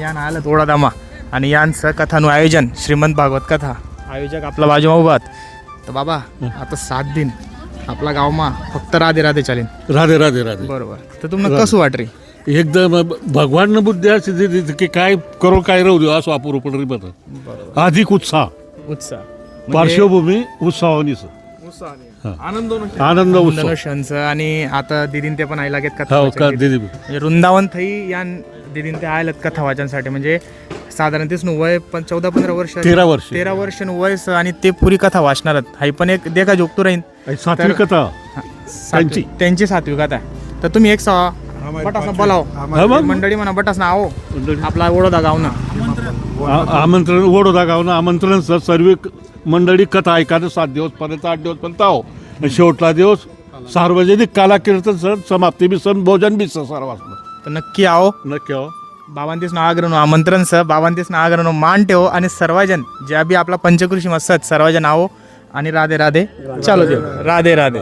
यान आलं थोडा दमा आणि यांचं कथाનું आयोजन श्रीमंत भागवत कथा. आयोजक आपला बाजूमा उभात तर बाबा आता सात दिन. आपला गावमा फक्त राधे राधे चालेल. राधे राधे राधे. बरोबर. तर तुम्हाला कसं वाट रे एकदम भगवान बुद्धी अशी की काय करो काय राहू देऊ असं अपूर्व पण बघा अधिक उत्साह. उत्साह. पार्श्वभूमी उत्साहानीच. आनंद उत्सव धनुष्यांचं आणि आता दिदीन ते पण घेत कथा हो का घेत. दिदी? म्हणजे वृंदावन थई या दिदीन ते आयलात कथा वाचनसाठी. म्हणजे साधारण तेच वय पण चौदा पंधरा वर्ष तेरा वर्ष. तेरा वर्ष वयस आणि ते पुरी कथा वाचणार हाही पण एक देखा जोगतो राहीन. आणि सात्विक कथा. त्यांची. त्यांची सात्विक कथा. तर तुम्ही एक सा बटासना बोलाव. मंडळी म्हणा बटासना आहो. आपला ओढोदा गावना. आमंत्रण वडोदा गावनं. आमंत्रण सर सर्व मंडळी कथा ऐकायला सात दिवस पर्यंत आठ दिवस पर्यंत आहो. शेवटला दिवस सार्वजनिक कला कीर्तन सर समाप्ती बी सण भोजन बी सर सर्व तर नक्की आहो नक्की हो बाबांतीस आग्रह आमंत्रण सह बाबांतीस आग्रह मान ठेव आणि सर्वजन ज्या बी आपला पंचकृषी मस्त सर्वजन आहो आणि राधे राधे. चालो देव राधे राधे.